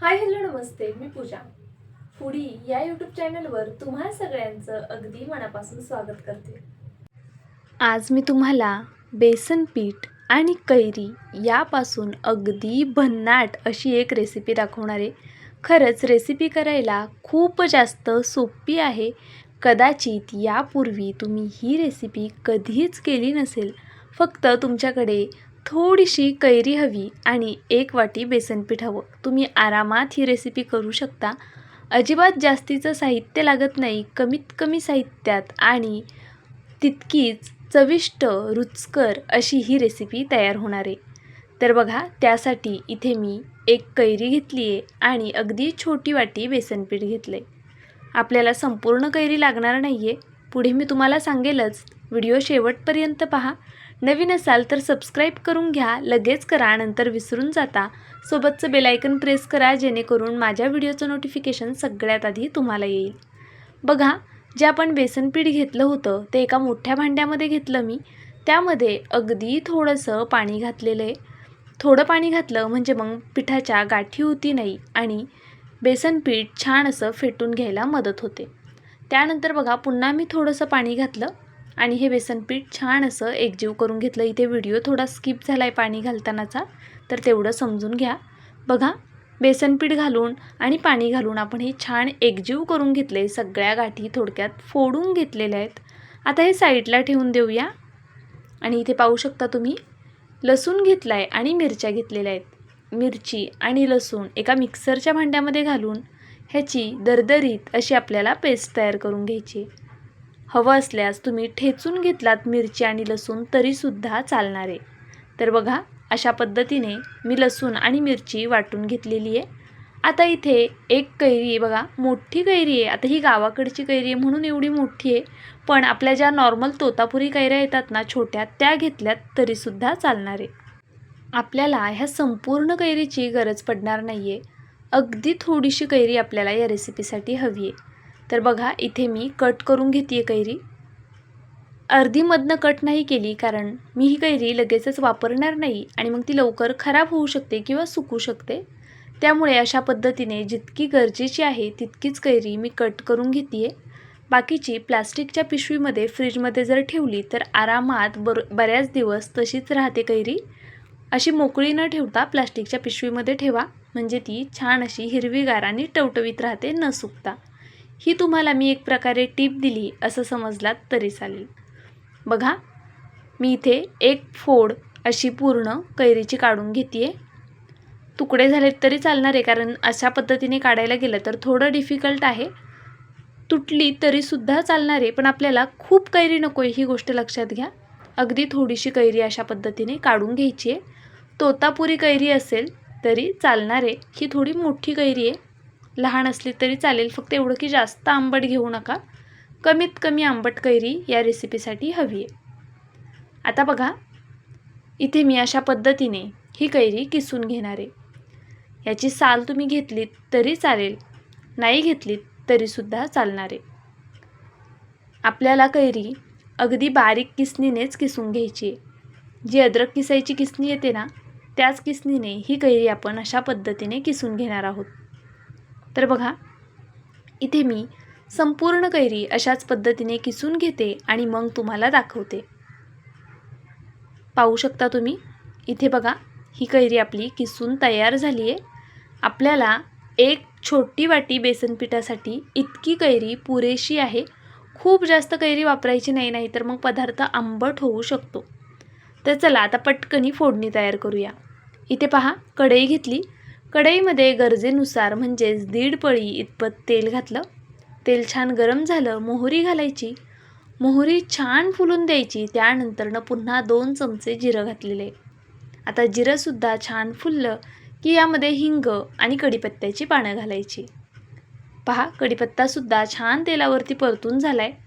हाय hello नमस्ते मी Pooja. Foodie या यूट्यूब चॅनलवर तुम्हा सगळ्यांचं अगदी मनापासून स्वागत करते. आज मी तुम्हाला बेसन पीठ आणि कैरी यापासून अगदी भन्नाट अशी एक रेसिपी दाखवणार आहे. खरंच रेसिपी करायला खूप जास्त सोपी आहे. कदाचित यापूर्वी तुम्ही ही रेसिपी कधीच केली नसेल. फक्त तुमच्याकडे थोडीशी कैरी हवी आणि एक वाटी बेसनपीठ हवं. तुम्ही आरामात ही रेसिपी करू शकता. अजिबात जास्तीचं साहित्य लागत नाही कमीत कमी साहित्यात आणि तितकीच चविष्ट रुचकर अशी ही रेसिपी तयार होणार आहे. तर बघा त्यासाठी इथे मी एक कैरी घेतली आहे आणि अगदी छोटी वाटी बेसनपीठ घेतलं आहे आपल्याला संपूर्ण कैरी लागणार नाही आहे पुढे मी तुम्हाला सांगेलच. व्हिडिओ शेवटपर्यंत पहा. नवीन असाल तर सबस्क्राईब करून घ्या लगेच करा नंतर विसरून जाता. सोबतचं बेलायकन प्रेस करा जेणेकरून माझ्या व्हिडिओचं नोटिफिकेशन सगळ्यात आधी तुम्हाला येईल. बघा जे आपण बेसन पीठ घेतलं होतं ते एका मोठ्या भांड्यामध्ये घेतलं मी. त्यामध्ये अगदी थोडंसं पाणी घातलेलं आहे. थोडं पाणी घातलं म्हणजे मग पिठाच्या गाठी होती नाही आणि बेसन पीठ छान असं फेटून घ्यायला मदत होते. त्यानंतर बघा पुन्हा मी थोडंसं पाणी घातलं. आणि हे बेसन पीठ छान असं एकजीव करून घेतलं. इथे व्हिडिओ थोडा स्किप झाला आहे पाणी घालतानाचा. तर तेवढं समजून घ्या. बघा बेसनपीठ घालून आणि पाणी घालून आपण हे छान एकजीव करून घेतले. सगळ्या गाठी थोडक्यात फोडून घेतलेल्या आहेत. आता हे साईडला ठेवून देऊया. आणि इथे पाहू शकता तुम्ही लसूण घेतला आहे आणि मिरच्या घेतलेल्या आहेत. मिरची आणि लसूण एका मिक्सरच्या भांड्यामध्ये घालून ह्याची दरदरीत अशी आपल्याला पेस्ट तयार करून घ्यायची हवं असल्यास तुम्ही ठेचून घेतलात मिरची आणि लसूण तरीसुद्धा चालणार. आहे तर बघा अशा पद्धतीने मी लसूण आणि मिरची वाटून घेतलेली आहे. आता इथे एक कैरी आहे बघा मोठी कैरी आहे. आता ही गावाकडची कैरी आहे म्हणून एवढी मोठी आहे. पण आपल्या ज्या नॉर्मल तोतापुरी कैऱ्या येतात ना छोट्या त्या घेतल्यात तरीसुद्धा चालणार. आहे आपल्याला ह्या संपूर्ण कैरीची गरज पडणार नाही आहे अगदी थोडीशी कैरी आपल्याला या रेसिपीसाठी हवी आहे. तर बघा इथे मी कट करून घेते आहे कैरी. अर्धीमधनं कट नाही केली कारण मी ही कैरी लगेचच वापरणार नाही आणि मग ती लवकर खराब होऊ शकते किंवा सुकू शकते. त्यामुळे अशा पद्धतीने जितकी गरजेची आहे तितकीच कैरी मी कट करून घेते आहे बाकीची प्लास्टिकच्या पिशवीमध्ये फ्रीजमध्ये जर ठेवली तर आरामात बर बऱ्याच दिवस तशीच राहते कैरी. अशी मोकळी न ठेवता प्लास्टिकच्या पिशवीमध्ये ठेवा म्हणजे ती छान अशी हिरवीगार आणि टवटवीत राहते न सुकता. ही तुम्हाला मी एक प्रकारे टीप दिली असं समजलात तरी चालेल. बघा मी इथे एक फोड अशी पूर्ण कैरीची काढून घेते आहे तुकडे झालेत तरी चालणार आहे कारण अशा पद्धतीने काढायला गेलं तर थोडं डिफिकल्ट आहे. तुटली तरीसुद्धा चालणार आहे पण आपल्याला खूप कैरी नको आहे ही गोष्ट लक्षात घ्या. अगदी थोडीशी कैरी अशा पद्धतीने काढून घ्यायची आहे. तोतापुरी कैरी असेल तरी चालणार आहे. ही थोडी मोठी कैरी आहे. लहान असली तरी चालेल. फक्त एवढं की जास्त आंबट घेऊ नका. कमीत कमी आंबट कैरी या रेसिपीसाठी हवी आहे. आता बघा इथे मी अशा पद्धतीने ही कैरी किसून घेणार आहे. याची साल तुम्ही घेतलीत तरी चालेल. नाही घेतलीत तरीसुद्धा चालणार आहे. आपल्याला कैरी अगदी बारीक किसनीनेच किसून घ्यायची आहे. जी अद्रक किसायची किसणी येते ना त्याच किसनीने ही कैरी आपण अशा पद्धतीने किसून घेणार आहोत. तर बघा इथे मी संपूर्ण कैरी अशाच पद्धतीने किसून घेते आणि मग तुम्हाला दाखवते. पाहू शकता तुम्ही? इथे बघा ही कैरी आपली किसून तयार झाली आहे आपल्याला एक छोटी वाटी बेसनपिठासाठी इतकी कैरी पुरेशी आहे. खूप जास्त कैरी वापरायची नाही नाही तर मग पदार्थ आंबट होऊ शकतो. तर चला आता पटकनी फोडणी तयार करूया. इथे पहा कढई घेतली. कढईमध्ये गरजेनुसार म्हणजेच दीड पळी इतपत तेल घातलं. तेल छान गरम झालं मोहरी घालायची. मोहरी छान फुलून द्यायची त्यानंतरनं पुन्हा दोन चमचे जिरं घातलेले. आता जिरंसुद्धा छान फुललं की यामध्ये हिंग आणि कढीपत्त्याची पानं घालायची. पहा कढीपत्तासुद्धा छान तेलावरती परतून झाला आहे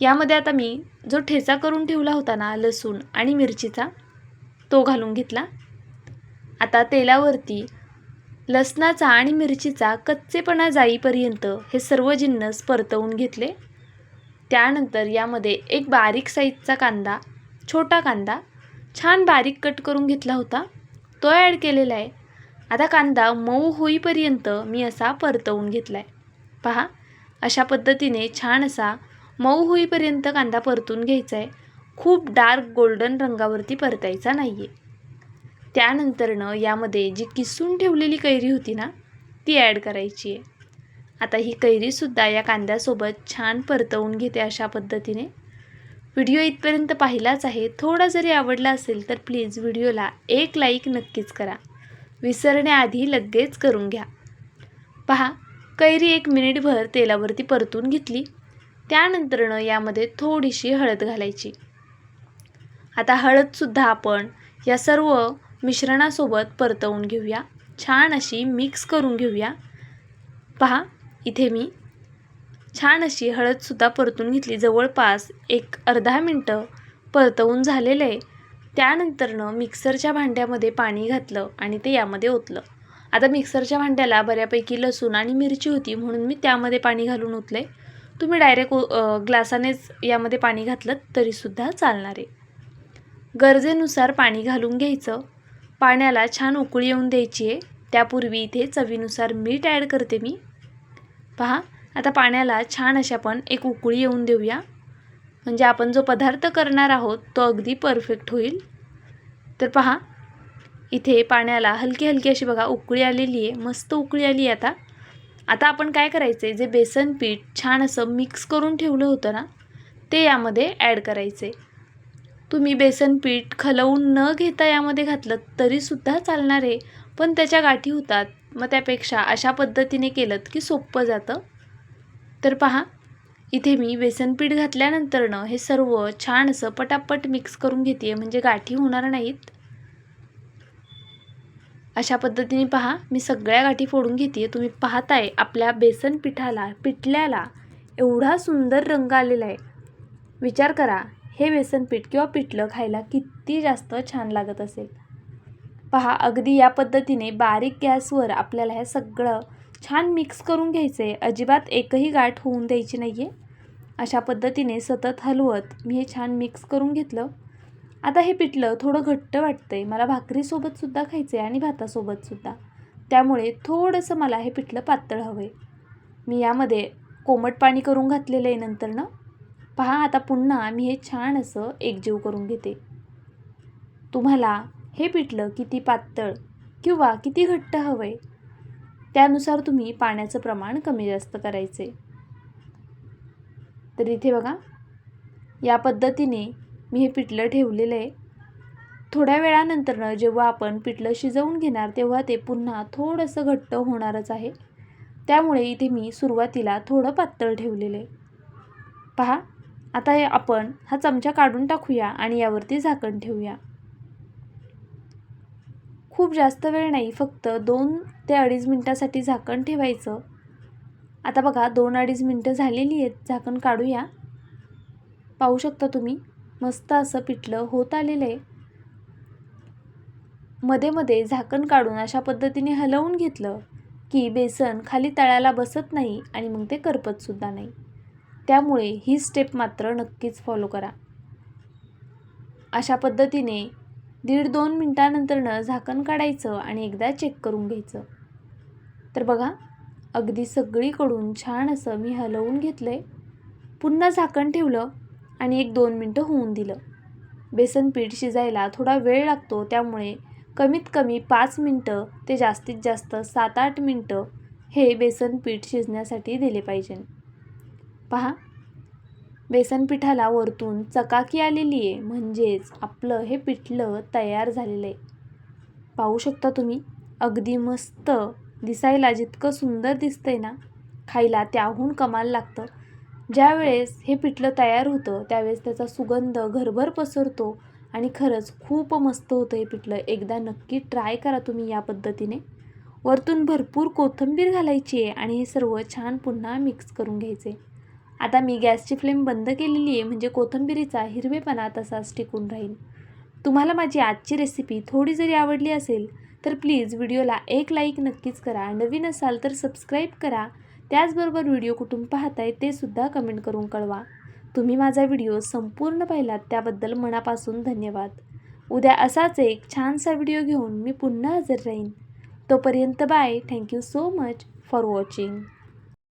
यामध्ये आता मी जो ठेचा करून ठेवला होता ना लसूण आणि मिरचीचा तो घालून घेतला. आता तेलावरती लसणाचा आणि मिरचीचा कच्चेपणा जाईपर्यंत हे सर्व जिन्नस परतवून घेतले. त्यानंतर यामध्ये एक बारीक साईजचा कांदा छोटा कांदा छान बारीक कट करून घेतला होता. तो ॲड केलेला आहे. आता कांदा मऊ होईपर्यंत मी असा परतवून घेतला आहे पहा अशा पद्धतीने छान असा मऊ होईपर्यंत कांदा परतून घ्यायचा आहे खूप डार्क गोल्डन रंगावरती परतायचा नाही आहे त्यानंतरनं यामध्ये जी किसून ठेवलेली कैरी होती ना ती ॲड करायची आहे. आता ही कैरीसुद्धा या कांद्यासोबत छान परतवून घेते अशा पद्धतीने. व्हिडिओ इथपर्यंत पाहिलाच आहे. थोडा जरी आवडला असेल तर प्लीज व्हिडिओला एक लाईक नक्कीच करा. विसरण्याआधी लगेच करून घ्या. पहा कैरी एक मिनिटभर तेलावरती परतून घेतली. त्यानंतरनं यामध्ये थोडीशी हळद घालायची. आता हळदसुद्धा आपण या सर्व मिश्रणासोबत परतवून घेऊया. छान अशी मिक्स करून घेऊया. पहा इथे मी छान अशी हळदसुद्धा परतून घेतली. जवळपास एक अर्धा मिनटं परतवून झालेलं. आहे त्यानंतरनं मिक्सरच्या भांड्यामध्ये पाणी घातलं आणि ते यामध्ये ओतलं. आता मिक्सरच्या भांड्याला बऱ्यापैकी लसूण आणि मिरची होती म्हणून मी त्यामध्ये पाणी घालून ओतलं. आहे तुम्ही डायरेक्ट ग्लासानेच यामध्ये पाणी घातलं तरीसुद्धा चालणार. आहे गरजेनुसार पाणी घालून घ्यायचं. पाण्याला छान उकळी येऊन द्यायची आहे. त्यापूर्वी इथे चवीनुसार मीठ ॲड करते मी. पहा आता पाण्याला छान अशा आपण एक उकळी येऊन देऊया. म्हणजे आपण जो पदार्थ करणार आहोत तो अगदी परफेक्ट होईल. तर पहा इथे पाण्याला हलकी हलकी अशी बघा उकळी आलेली आहे. मस्त उकळी आली आहे आता. आता आपण काय करायचं आहे जे बेसन पीठ छान असं मिक्स करून ठेवलं होतं ना ते यामध्ये ॲड करायचे तुम्ही बेसन पीठ खलवून न घेता यामध्ये घातलं तरीसुद्धा चालणार आहे. पण त्याच्या गाठी होतात. मग त्यापेक्षा अशा पद्धतीने केलं की सोपं जातं. तर पहा इथे मी बेसन पीठ घातल्यानंतरनं हे सर्व छान असं पटापट मिक्स करून घेते म्हणजे गाठी होणार नाहीत. अशा पद्धतीने पहा मी सगळ्या गाठी फोडून घेते तुम्ही पाहताय आपल्या बेसन पिठाला पिठल्याला एवढा सुंदर रंग आलेला आहे. विचार करा हे बेसन पीठ किंवा पिठलं खायला किती जास्त छान लागत असेल. पहा अगदी या पद्धतीने बारीक गॅसवर आपल्याला हे सगळं छान मिक्स करून घ्यायचं आहे अजिबात एकही गाठ होऊन द्यायची नाही आहे अशा पद्धतीने सतत हलवत मी हे छान मिक्स करून घेतलं. आता हे पिठलं थोडं घट्ट वाटतं आहे मला भाकरीसोबतसुद्धा खायचं आहे आणि भातासोबतसुद्धा त्यामुळे थोडंसं मला हे पिठलं पातळ हवं आहे मी यामध्ये कोमट पाणी करून घातलेलं आहे नंतरनं पहा आता पुन्हा मी हे छान असं एकजीव करून घेते. तुम्हाला हे पिठलं किती पातळ किंवा किती घट्ट हवं आहे त्यानुसार तुम्ही पाण्याचं प्रमाण कमी जास्त करायचे. तर इथे बघा या पद्धतीने मी हे पिठलं ठेवलेलं आहे. थोड्या वेळानंतरनं जेव्हा आपण पिठलं शिजवून घेणार तेव्हा ते पुन्हा थोडंसं घट्ट होणारच आहे. त्यामुळे इथे मी सुरुवातीला थोडं पातळ ठेवलेलं आहे. पहा आता हे आपण हा चमचा काढून टाकूया आणि यावरती झाकण ठेवूया. खूप जास्त वेळ नाही फक्त दोन ते अडीच मिनटासाठी झाकण ठेवायचं. आता बघा दोन अडीच मिनटं झालेली आहेत झाकण काढूया. पाहू शकता तुम्ही मस्त असं पिठलं होत आलेलं आहे. मध्ये मध्ये झाकण काढून अशा पद्धतीने हलवून घेतलं की बेसन खाली तळ्याला बसत नाही आणि मग ते करपतसुद्धा नाही. त्यामुळे ही स्टेप मात्र नक्कीच फॉलो करा. अशा पद्धतीने दीड दोन मिनटानंतरनं झाकण काढायचं आणि एकदा चेक करून घ्यायचं. तर बघा अगदी सगळीकडून छान असं मी हलवून घेतलं आहे पुन्हा झाकण ठेवलं आणि एक दोन मिनटं होऊन दिलं. बेसन पीठ शिजायला थोडा वेळ लागतो त्यामुळे कमीत कमी पाच मिनटं ते जास्तीत जास्त सात आठ मिनटं हे बेसन पीठ शिजण्यासाठी दिले पाहिजे. पहा. बेसन पिठाला वरतून चकाकी आलेली आहे. म्हणजेच आपलं हे पिठलं तयार झालेलं आहे. पाहू शकता तुम्ही? अगदी मस्त दिसायला जितकं सुंदर दिसतंय ना खायला त्याहून कमाल लागतं. ज्यावेळेस हे पिठलं तयार होतं त्यावेळेस त्याचा सुगंध घरभर पसरतो आणि खरंच खूप मस्त होतं हे पिठलं. एकदा नक्की ट्राय करा तुम्ही या पद्धतीने. वरतून भरपूर कोथिंबीर घालायची आहे आणि हे सर्व छान पुन्हा मिक्स करून घ्यायचे. आता मी गॅसची फ्लेम बंद केलेली आहे म्हणजे कोथिंबिरीचा हिरवेपणा तसाच टिकून राहील. तुम्हाला माझी आजची रेसिपी थोडी जरी आवडली असेल तर प्लीज व्हिडिओला एक लाईक नक्कीच करा. नवीन असाल तर सबस्क्राईब करा. त्याचबरोबर व्हिडिओ कुठून पाहताय ते सुद्धा कमेंट करून कळवा. तुम्ही माझा व्हिडिओ संपूर्ण पाहिलात त्याबद्दल मनापासून धन्यवाद. उद्या असाच एक छानसा व्हिडिओ घेऊन मी पुन्हा हजर राहीन. तोपर्यंत bye thank you so much for watching